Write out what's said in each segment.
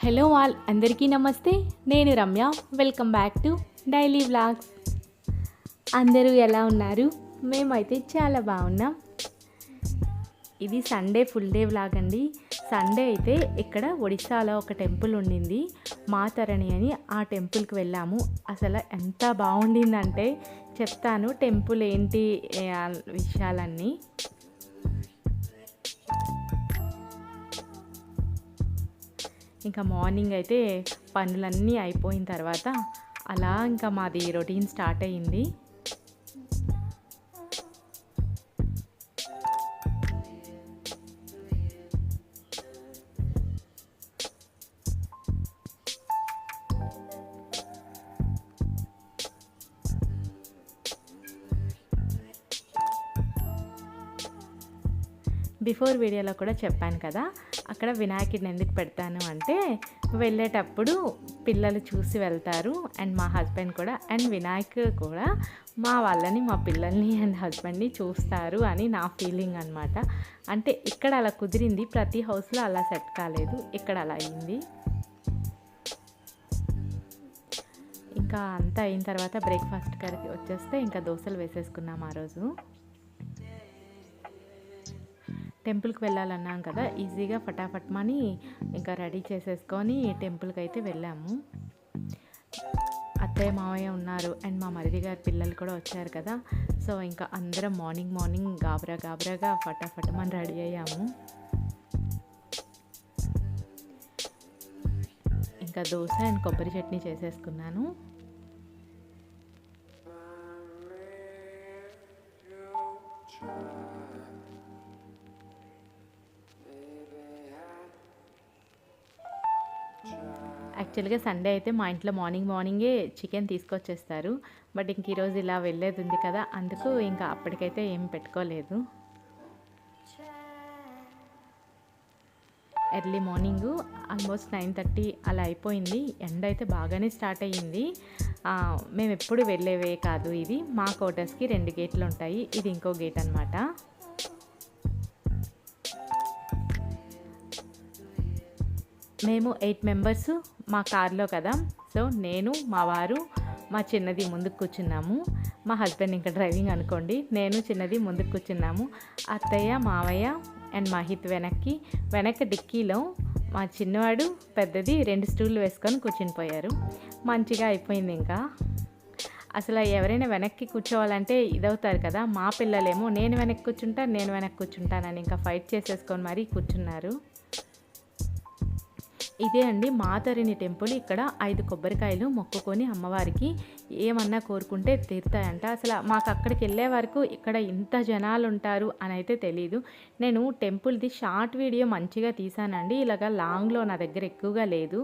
Hello all అందరికీ నమస్తే. నేను Ramya. Welcome back to daily vlogs అందరూ ఎలా ఉన్నారు? మేమైతే చాలా బాగున్నాం. ఇది సండే ఫుల్ డే వ్లాగ్ అండి. సండే అయితే ఇక్కడ ఒడిశాలో ఒక టెంపుల్ ఉండింది. మాతరణి అని ఆ టెంపుల్కి వెళ్ళాము. అసలు ఎంత బాగుండిందంటే చెప్తాను టెంపుల్ ఏంటి విషయాలన్నీ. ఇంకా మార్నింగ్ అయితే పనులన్నీ అయిపోయిన తర్వాత అలా ఇంకా మాది రొటీన్ స్టార్ట్ అయ్యింది. బిఫోర్ వీడియోలో కూడా చెప్పాను కదా అక్కడ వినాయకుడిని ఎందుకు పెడతాను అంటే వెళ్ళేటప్పుడు పిల్లలు చూసి వెళ్తారు అండ్ మా హస్బెండ్ కూడా అండ్ వినాయకుడు కూడా మా వాళ్ళని మా పిల్లల్ని అండ్ హస్బెండ్ని చూస్తారు అని నా ఫీలింగ్ అనమాట అంటే ఇక్కడ అలా కుదిరింది ప్రతి హౌస్లో అలా సెట్ కాలేదు ఇక్కడ అలా అయింది. ఇంకా అంతా అయిన తర్వాత బ్రేక్ఫాస్ట్ కరికి వచ్చేస్తే ఇంకా దోశలు వేసేసుకున్నాం ఆ రోజు. టెంపుల్కి వెళ్ళాలన్నాం కదా ఈజీగా ఫటాఫట్ మని ఇంకా రెడీ చేసేసుకొని టెంపుల్కి అయితే వెళ్ళాము. అత్తయ్య మావయ్య ఉన్నారు అండ్ మా మరిది గారి పిల్లలు కూడా వచ్చారు కదా సో ఇంకా అందరం మార్నింగ్ మార్నింగ్ గాబరా గాబరాగా ఫటాఫట్ మనం రెడీ అయ్యాము. ఇంకా దోశ అండ్ కొబ్బరి చట్నీ చేసేసుకున్నాను. యాక్చువల్గా సండే అయితే మా ఇంట్లో మార్నింగ్ మార్నింగే చికెన్ తీసుకొచ్చేస్తారు. బట్ ఇంక ఈరోజు ఇలా వెళ్ళేది ఉంది కదా అందుకు ఇంకా అప్పటికైతే ఏం పెట్టుకోలేదు. Early morning almost nine thirty అలా అయిపోయింది. ఎండ అయితే బాగానే స్టార్ట్ అయ్యింది. మేము ఎప్పుడు వెళ్ళేవే కాదు ఇది మా కోటర్స్కి రెండు గేట్లు ఉంటాయి. ఇది ఇంకో గేట్ అనమాట మేము ఎయిట్ మెంబర్స్ మా కార్లో కదా. సో నేను మా వారు మా చిన్నది ముందుకు కూర్చున్నాము. మా హస్బెండ్ ఇంకా డ్రైవింగ్ అనుకోండి. నేను చిన్నది ముందుకు కూర్చున్నాము. అత్తయ్య మావయ్య అండ్ మహిత్ వెనక్కి వెనక డిక్కీలో మా చిన్నవాడు పెద్దది రెండు స్టూళ్ళు వేసుకొని కూర్చుని పోయారు. మంచిగా అయిపోయింది ఇంకా. అసలు ఎవరైనా వెనక్కి కూర్చోవాలంటే ఇదవుతారు కదా. మా పిల్లలేమో నేను వెనక్కి కూర్చుంటాను నేను వెనక్కి కూర్చుంటానని ఇంకా ఫైట్ చేసేసుకొని మరీ కూర్చున్నారు. ఇదే అండి మాతరిని టెంపుల్. ఇక్కడ ఐదు కొబ్బరికాయలు మొక్కుకొని అమ్మవారికి ఏమన్నా కోరుకుంటే తీరుతాయంట. అసలు మాకు అక్కడికి వెళ్ళే వరకు ఇక్కడ ఇంత జనాలు ఉంటారు అని అయితే తెలీదు. నేను టెంపుల్ది షార్ట్ వీడియో మంచిగా తీసానండి. ఇలాగ లాంగ్లో నా దగ్గర ఎక్కువగా లేదు.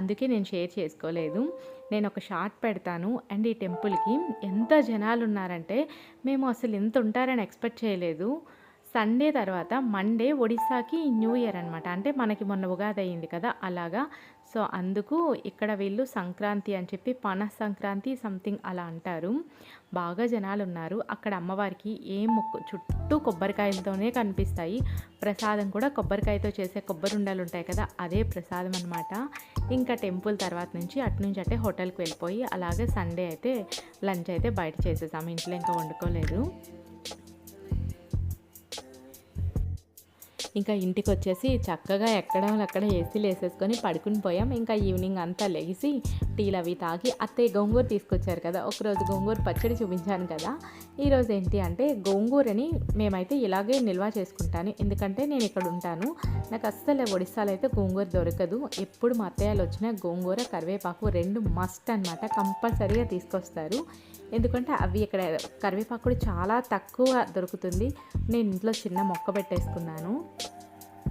అందుకే నేను షేర్ చేసుకోలేదు. నేను ఒక షార్ట్ పెడతాను. అండ్ ఈ టెంపుల్కి ఎంత జనాలు ఉన్నారంటే మేము అసలు ఎంత ఉంటారని ఎక్స్పెక్ట్ చేయలేదు. సండే తర్వాత మండే ఒడిశాకి న్యూ ఇయర్ అనమాట అంటే మనకి మొన్న ఉగాది అయింది కదా అలాగా. సో అందుకు ఇక్కడ వీళ్ళు సంక్రాంతి అని చెప్పి పన సంక్రాంతి సంథింగ్ అలా అంటారు. బాగా జనాలు ఉన్నారు. అక్కడ అమ్మవారికి ఏం మొక్కు చుట్టూ కొబ్బరికాయలతోనే కనిపిస్తాయి. ప్రసాదం కూడా కొబ్బరికాయతో చేసే కొబ్బరి ఉండలు ఉంటాయి కదా అదే ప్రసాదం అనమాట ఇంకా టెంపుల్ తర్వాత నుంచి అటు నుంచి అంటే హోటల్కి వెళ్ళిపోయి అలాగే సండే అయితే లంచ్ అయితే బయట చేసేసాము. ఇంట్లో ఇంకా వండుకోలేదు. ఇంకా ఇంటికి వచ్చేసి చక్కగా ఎక్కడ అక్కడ ఏసీలు వేసేసుకొని పడుకుని పోయాం. ఇంకా ఈవినింగ్ అంతా లెగిసి టీలు అవి తాగి అత్తయ్య గోంగూర తీసుకొచ్చారు కదా ఒకరోజు గోంగూర పచ్చడి చూపించాను కదా. ఈరోజు ఏంటి అంటే గోంగూరని మేమైతే ఇలాగే నిల్వ చేసుకుంటాను. ఎందుకంటే నేను ఇక్కడ ఉంటాను. నాకు అస్సలు ఒడిస్సాలో అయితే గోంగూర దొరకదు. ఎప్పుడు మా అత్తయ్యలు వచ్చినా గోంగూర కరివేపాకు రెండు మస్ట్ అనమాట కంపల్సరీగా తీసుకొస్తారు. ఎందుకంటే అవి ఇక్కడ కరివేపాకు కూడా చాలా తక్కువ దొరుకుతుంది. నేను ఇంట్లో చిన్న మొక్క పెట్టేసుకున్నాను.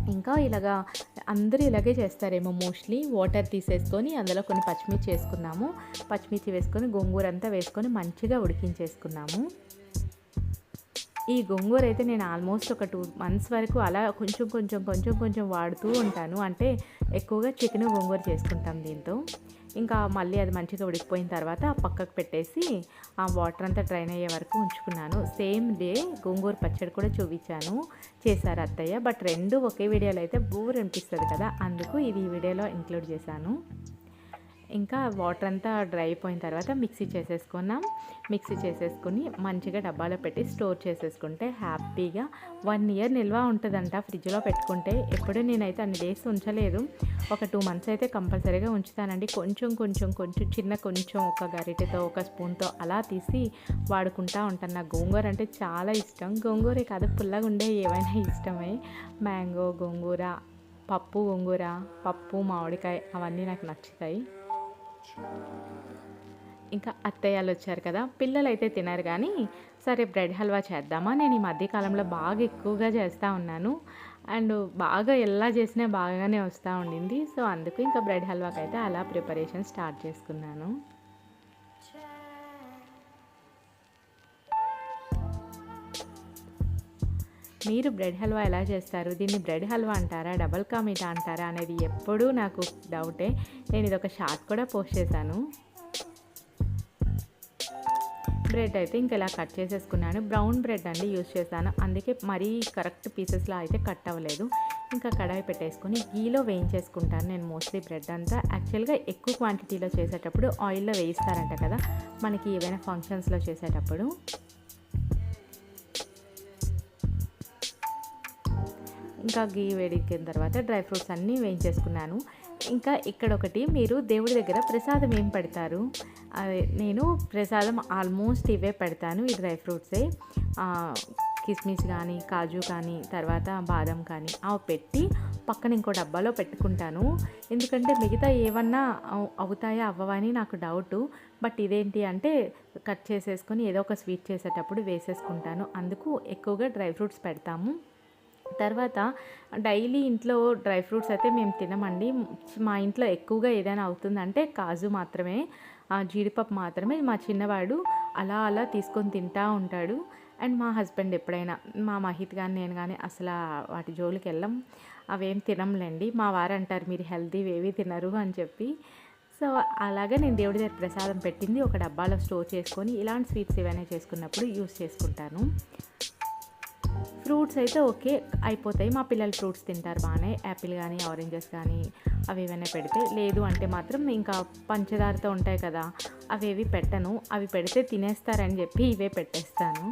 ఇంకా ఇలాగా అందరూ ఇలాగే చేస్తారేమో మోస్ట్లీ వాటర్ తీసేసుకొని అందులో కొన్ని పచ్చిమిర్చి వేసుకున్నాము. పచ్చిమిర్చి వేసుకొని గోంగూర అంతా వేసుకొని మంచిగా ఉడికించేసుకున్నాము. ఈ గోంగూర అయితే నేను ఆల్మోస్ట్ ఒక టూ మంత్స్ వరకు అలా కొంచెం కొంచెం కొంచెం కొంచెం వాడుతూ ఉంటాను. అంటే ఎక్కువగా చికెన్ గోంగూర చేసుకుంటాం దీంతో. ఇంకా మళ్ళీ అది మంచిగా ఉడికిపోయిన తర్వాత పక్కకు పెట్టేసి ఆ వాటర్ అంతా డ్రైన్ అయ్యే వరకు ఉంచుకున్నాను. సేమ్ డే గోంగూర పచ్చడి కూడా చూపించాను. చేశారు అత్తయ్య. బట్ రెండు ఒకే వీడియోలో అయితే బోర్ అనిపిస్తుంది కదా. అందుకు ఇది ఈ వీడియోలో ఇంక్లూడ్ చేశాను. ఇంకా వాటర్ అంతా డ్రై అయిపోయిన తర్వాత మిక్సీ చేసేసుకున్నాం. మిక్సీ చేసేసుకుని మంచిగా డబ్బాలో పెట్టి స్టోర్ చేసేసుకుంటే హ్యాపీగా వన్ ఇయర్ నిల్వ ఉంటుందంట ఫ్రిడ్జ్లో పెట్టుకుంటే. ఎప్పుడూ నేనైతే అన్ని డేస్ ఉంచలేదు. ఒక టూ మంత్స్ అయితే కంపల్సరీగా ఉంచుతానండి. కొంచెం కొంచెం కొంచెం చిన్న కొంచెం ఒక గరిటెతో ఒక స్పూన్తో అలా తీసి వాడుకుంటా ఉంటాను. నాకు గోంగూర అంటే చాలా ఇష్టం. గోంగూరే కాదు పుల్లగా ఉండే ఏవైనా ఇష్టమే. మ్యాంగో గోంగూర పప్పు గోంగూర పప్పు మామిడికాయ అవన్నీ నాకు నచ్చుతాయి. ఇంకా అత్తయ్యలు వచ్చారు కదా పిల్లలు అయితే తినరు కానీ సరే బ్రెడ్ హల్వా చేద్దామా? నేను ఈ మధ్యకాలంలో బాగా ఎక్కువగా చేస్తూ ఉన్నాను. అండ్ బాగా ఎలా చేసినా బాగానే వస్తూ ఉండింది. సో అందుకు ఇంకా బ్రెడ్ హల్వాకి అయితే అలా ప్రిపరేషన్ స్టార్ట్ చేసుకున్నాను. మీరు బ్రెడ్ హల్వా ఎలా చేస్తారు? దీన్ని బ్రెడ్ హల్వా అంటారా? డబల్ కా మీఠా అంటారా? అనేది ఎప్పుడూ నాకు డౌటే. నేను ఇది ఒక షార్ట్ కూడా పోస్ట్ చేశాను. బ్రెడ్ అయితే ఇంకా ఇలా కట్ చేసేసుకున్నాను. బ్రౌన్ బ్రెడ్ అండి యూస్ చేశాను. అందుకే మరీ కరెక్ట్ పీసెస్లో అయితే కట్ అవ్వలేదు. ఇంకా కడాయి పెట్టేసుకొని గీలో వేయించేసుకుంటాను నేను మోస్ట్లీ బ్రెడ్ అంతా. యాక్చువల్గా ఎక్కువ క్వాంటిటీలో చేసేటప్పుడు ఆయిల్లో వేయిస్తారంట కదా మనకి ఏవైనా ఫంక్షన్స్లో చేసేటప్పుడు. ఇంకా గీ వేడికిన తర్వాత డ్రై ఫ్రూట్స్ అన్నీ వేయించేసుకున్నాను. ఇంకా ఇక్కడ ఒకటి మీరు దేవుడి దగ్గర ప్రసాదం ఏం పెడతారు? అదే నేను ప్రసాదం ఆల్మోస్ట్ ఇవే పెడతాను ఈ డ్రై ఫ్రూట్సే. కిస్మిస్ కానీ కాజు కానీ తర్వాత బాదం కానీ అవి పెట్టి పక్కన ఇంకో డబ్బాలో పెట్టుకుంటాను. ఎందుకంటే మిగతా ఏమన్నా అవుతాయా అవ్వవా అని నాకు డౌటు. బట్ ఇదేంటి అంటే కట్ చేసేసుకొని ఏదో ఒక స్వీట్ చేసేటప్పుడు వేసేసుకుంటాను. అందుకు ఎక్కువగా డ్రై ఫ్రూట్స్ పెడతాము. తర్వాత డైలీ ఇంట్లో డ్రై ఫ్రూట్స్ అయితే మేము తినమండి. మా ఇంట్లో ఎక్కువగా ఏదైనా అవుతుందంటే కాజు మాత్రమే జీడిపప్పు మాత్రమే. మా చిన్నవాడు అలా అలా తీసుకొని తింటూ ఉంటాడు. అండ్ మా హస్బెండ్ ఎప్పుడైనా మా మహిత్ కానీ నేను కానీ అసలు వాటి జోలికి వెళ్ళం. అవేం తినంలేండి మా వారు అంటారు మీరు హెల్తీ ఏవి తినరు అని చెప్పి. సో అలాగే నేను దేవుడి దగ్గర ప్రసాదం పెట్టింది. ఒక డబ్బాలో స్టోర్ చేసుకొని ఇలాంటి స్వీట్స్ ఏవైనా చేసుకున్నప్పుడు యూస్ చేసుకుంటాను. ఫ్రూట్స్ అయితే ఓకే అయిపోతాయి. మా పిల్లలు ఫ్రూట్స్ తింటారు బాగానే. యాపిల్ కానీ ఆరెంజెస్ కానీ అవి ఏమైనా పెడితే లేదు అంటే మాత్రం ఇంకా పంచదారతో ఉంటాయి కదా అవి ఏవి పెట్టను. అవి పెడితే తినేస్తారని చెప్పి ఇవే పెట్టేస్తాను.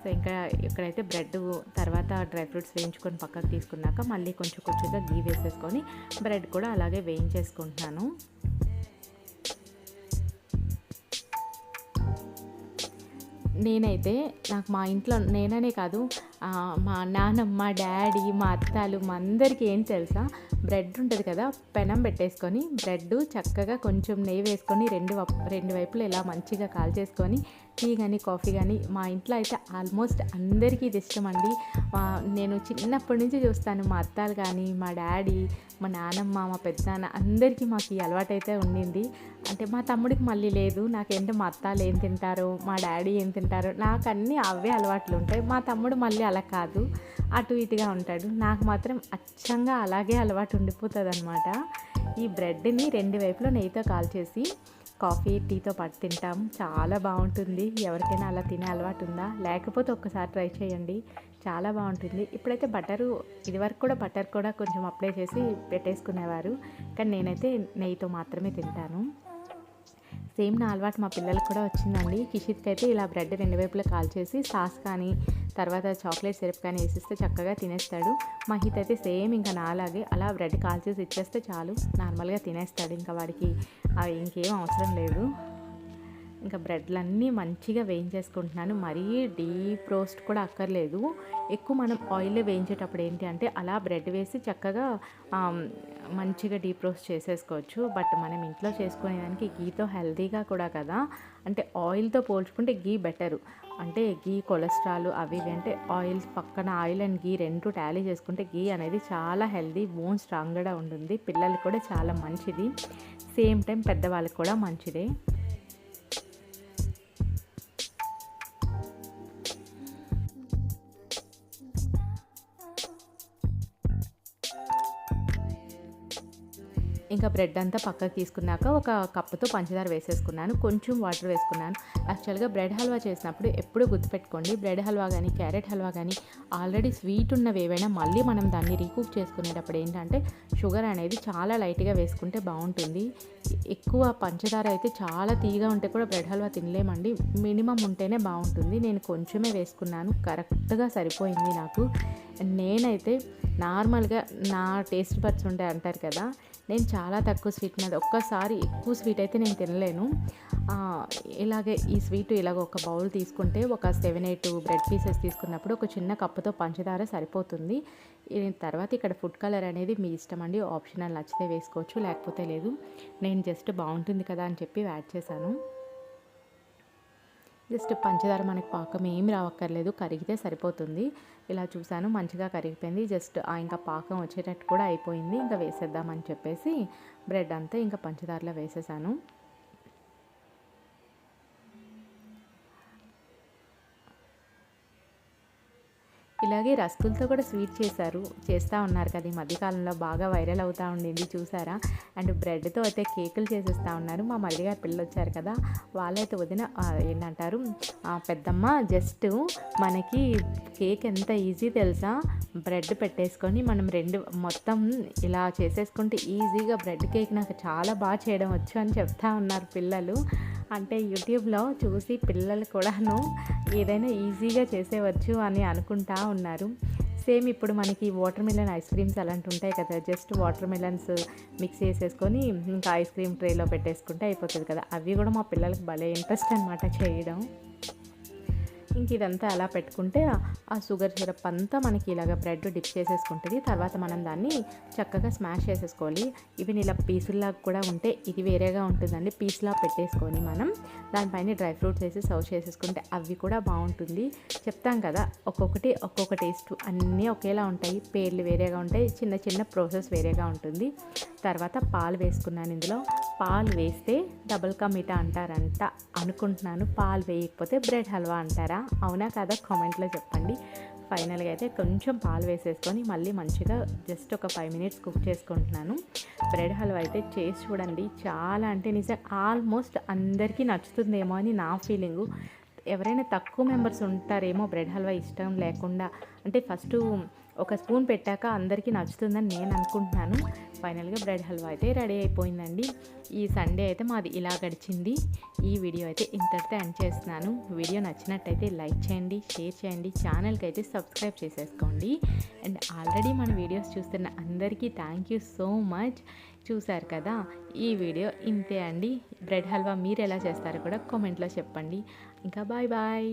సో ఇంకా ఇక్కడైతే బ్రెడ్ తర్వాత డ్రై ఫ్రూట్స్ వేయించుకొని పక్కకు తీసుకున్నాక మళ్ళీ కొంచెం కొంచెంగా గీ వేసేసుకొని బ్రెడ్ కూడా అలాగే వేయించేసుకుంటున్నాను. నేనైతే నాకు మా ఇంట్లో నేననే కాదు మా నానమ్మ డాడీ మా అత్తాలు మా అందరికీ ఏం తెలుసా? బ్రెడ్ ఉంటుంది కదా పెనం పెట్టేసుకొని బ్రెడ్ చక్కగా కొంచెం నెయ్యి వేసుకొని రెండు రెండు వైపులు ఇలా మంచిగా కాల్చేసుకొని టీ కానీ కాఫీ కానీ మా ఇంట్లో అయితే ఆల్మోస్ట్ అందరికీ ఇది ఇష్టం అండి నేను చిన్నప్పటి నుంచి చూస్తాను మా అత్తాలు కానీ మా డాడీ మా నానమ్మ మా పెద్దనాన్న అందరికీ మాకు ఈ అలవాటైతే ఉండింది. అంటే మా తమ్ముడికి మళ్ళీ లేదు నాకేంటో మా అత్తాలు ఏం తింటారో మా డాడీ ఏం తింటారో నాకు అన్నీ అవే అలవాట్లు ఉంటాయి. మా తమ్ముడు మళ్ళీ అలా కాదు. అటు ఇటుగా ఉంటాడు. నాకు మాత్రం అచ్చంగా అలాగే అలవాటు ఉండిపోతుంది అనమాట ఈ బ్రెడ్ని రెండు వైపులో నెయ్యితో కాల్చేసి కాఫీ టీతో పాటు తింటాం. చాలా బాగుంటుంది. ఎవరికైనా అలా తినే అలవాటు ఉందా? లేకపోతే ఒక్కసారి ట్రై చేయండి. చాలా బాగుంటుంది. ఇప్పుడైతే బటరు ఇదివరకు కూడా బటర్ కూడా కొంచెం అప్లై చేసి పెట్టేసుకునేవారు. కానీ నేనైతే నెయ్యితో మాత్రమే తింటాను. సేమ్ నా అలవాటు మా పిల్లలకు కూడా వచ్చిందండి. కిషిత్కి అయితే ఇలా బ్రెడ్ రెండు వైపులా కాల్ చేసి సాస్ కానీ తర్వాత చాక్లెట్ సిరప్ కానీ వేసిస్తే చక్కగా తినేస్తాడు. మహిత్ అయితే సేమ్ ఇంకా నాలాగే అలా బ్రెడ్ కాల్ చేసి ఇచ్చేస్తే చాలు నార్మల్గా తినేస్తాడు. ఇంకా వాడికి అవి ఇంకేం అవసరం లేదు. ఇంకా బ్రెడ్లన్నీ మంచిగా వేయించేసుకుంటున్నాను. మరీ డీప్ రోస్ట్ కూడా అక్కర్లేదు. ఎక్కువ మనం ఆయిల్లో వేయించేటప్పుడు ఏంటి అంటే అలా బ్రెడ్ వేసి చక్కగా మంచిగా డీప్ రోస్ట్ చేసేసుకోవచ్చు. బట్ మనం ఇంట్లో చేసుకునేదానికి గీతో హెల్తీగా కూడా కదా. అంటే ఆయిల్తో పోల్చుకుంటే గీ బెటరు. అంటే గీ కొలెస్ట్రాల్ అవి ఇవి అంటే ఆయిల్ పక్కన ఆయిల్ అండ్ గీ రెండు ట్యాలీ చేసుకుంటే గీ అనేది చాలా హెల్దీ బోన్ స్ట్రాంగ్గా ఉంటుంది. పిల్లలకి కూడా చాలా మంచిది. సేమ్ టైం పెద్దవాళ్ళకి కూడా మంచిదే. ఇంకా బ్రెడ్ అంతా పక్కకు తీసుకున్నాక ఒక కప్పుతో పంచదార వేసేసుకున్నాను. కొంచెం వాటర్ వేసుకున్నాను. యాక్చువల్గా బ్రెడ్ హల్వా చేసినప్పుడు ఎప్పుడూ గుర్తుపెట్టుకోండి. బ్రెడ్ హల్వా కానీ క్యారెట్ హల్వా కానీ ఆల్రెడీ స్వీట్ ఉన్నవి ఏవైనా మళ్ళీ మనం దాన్ని రీకుక్ చేసుకునేటప్పుడు ఏంటంటే షుగర్ అనేది చాలా లైట్గా వేసుకుంటే బాగుంటుంది. ఎక్కువ పంచదార అయితే చాలా తీగా ఉంటే కూడా బ్రెడ్ హల్వా తినలేమండి. మినిమం ఉంటేనే బాగుంటుంది. నేను కొంచెమే వేసుకున్నాను. కరెక్ట్గా సరిపోయింది నాకు. నేనైతే నార్మల్గా నా టేస్ట్ బడ్స్ ఉంటాయి అంటారు కదా నేను చాలా తక్కువ స్వీట్ నాది ఒక్కసారి ఎక్కువ స్వీట్ అయితే నేను తినలేను. ఇలాగే ఈ స్వీట్ ఇలాగ ఒక బౌల్ తీసుకుంటే ఒక సెవెన్ ఎయిట్ బ్రెడ్ పీసెస్ తీసుకున్నప్పుడు ఒక చిన్న కప్పుతో పంచదార సరిపోతుంది. తర్వాత ఇక్కడ ఫుడ్ కలర్ అనేది మీ ఇష్టం అండి ఆప్షనల్ నచ్చితే వేసుకోవచ్చు లేకపోతే లేదు. నేను జస్ట్ బాగుంటుంది కదా అని చెప్పి యాడ్ చేశాను. జస్ట్ పంచదార మనకి పాకం ఏమి రావక్కర్లేదు కరిగితే సరిపోతుంది. ఇలా చూశాను మంచిగా కరిగిపోయింది. జస్ట్ ఇంకా పాకం వచ్చేటట్టు కూడా అయిపోయింది. ఇంకా వేసేద్దామని చెప్పేసి బ్రెడ్ అంతా ఇంకా పంచదారలో వేసేసాను. ఇలాగే రస్కులతో కూడా స్వీట్ చేశారు చేస్తూ ఉన్నారు కదా. ఈ మధ్యకాలంలో బాగా వైరల్ అవుతూ ఉండింది చూసారా? అండ్ బ్రెడ్తో అయితే కేకులు చేసేస్తూ ఉన్నారు. మా మరిది గారు పిల్లలు వచ్చారు కదా. వాళ్ళైతే వదిన ఏంటంటారు ఆ, పెద్దమ్మ జస్ట్ మనకి కేక్ ఎంత ఈజీ తెలుసా? బ్రెడ్ పెట్టేసుకొని మనం రెండు మొత్తం ఇలా చేసేసుకుంటే ఈజీగా బ్రెడ్ కేక్ నాకు చాలా బాగా చేయడం వచ్చు అని చెప్తా ఉన్నారు పిల్లలు. అంటే యూట్యూబ్లో చూసి పిల్లలు కూడాను ఏదైనా ఈజీగా చేసేవచ్చు అని అనుకుంటా ఉన్నారు. సేమ్ ఇప్పుడు మనకి వాటర్ మిలన్ ఐస్ క్రీమ్స్ అలాంటి ఉంటాయి కదా జస్ట్ వాటర్ మిలన్స్ మిక్స్ చేసేసుకొని ఇంకా ఐస్ క్రీమ్ ట్రేలో పెట్టేసుకుంటే అయిపోతుంది కదా. అవి కూడా మా పిల్లలకి భలే ఇంట్రెస్ట్ అనమాట చేయడం. ఇంక ఇదంతా అలా పెట్టుకుంటే ఆ- షుగర్ సిరప్ అంతా మనకి ఇలాగ బ్రెడ్ డిప్ చేసేసుకుంటుంది. తర్వాత మనం దాన్ని చక్కగా స్మాష్ చేసేసుకోవాలి. ఇవి ఇలా పీసుల్లా కూడా ఉంటే ఇది వేరేగా ఉంటుందండి. పీస్లా పెట్టేసుకొని మనం దానిపైన డ్రై ఫ్రూట్స్ వేసి సర్వ్ చేసేసుకుంటే అవి కూడా బాగుంటుంది. చెప్తాం కదా ఒక్కొక్కటి ఒక్కొక్క టేస్ట్ అన్నీ ఒకేలా ఉంటాయి. పేర్లు వేరేగా ఉంటాయి. చిన్న చిన్న ప్రాసెస్ వేరేగా ఉంటుంది. తర్వాత పాలు వేసుకున్నాను ఇందులో. పాలు వేస్తే డబుల్ కా అంటారంట. అనుకుంటున్నాను పాలు వేయకపోతే బ్రెడ్ హల్వా అంటారా? అవునా కదా? కామెంట్లో చెప్పండి. ఫైనల్గా అయితే కొంచెం పాలు వేసేసుకొని మళ్ళీ మంచిగా జస్ట్ ఒక ఫైవ్ మినిట్స్ కుక్ చేసుకుంటున్నాను. బ్రెడ్ హల్వా అయితే చేసి చూడండి. చాలా అంటే నిజం ఆల్మోస్ట్ అందరికీ నచ్చుతుందేమో అని నా ఫీలింగు. ఎవరైనా తక్కువ మెంబర్స్ ఉంటారేమో బ్రెడ్ హల్వా ఇష్టం లేకుండా. అంటే ఫస్ట్ ఒక స్పూన్ పెట్టాక అందరికీ నచ్చుతుందని నేను అనుకుంటున్నాను. ఫైనల్గా బ్రెడ్ హల్వా అయితే రెడీ అయిపోయిందండి. ఈ సండే అయితే మాది ఇలా గడిచింది. ఈ వీడియో అయితే ఇంతటితో ఎండ్ చేస్తున్నాను. వీడియో నచ్చినట్టయితే లైక్ చేయండి షేర్ చేయండి ఛానల్కి అయితే సబ్స్క్రైబ్ చేసేసుకోండి. అండ్ ఆల్రెడీ మన వీడియోస్ చూస్తున్న అందరికీ థ్యాంక్ యూ సో మచ్. చూశారు కదా ఈ వీడియో ఇంతే అండి. బ్రెడ్ హల్వా మీరు ఎలా చేస్తారో కూడా కామెంట్లో చెప్పండి. ఇంకా బాయ్ బాయ్.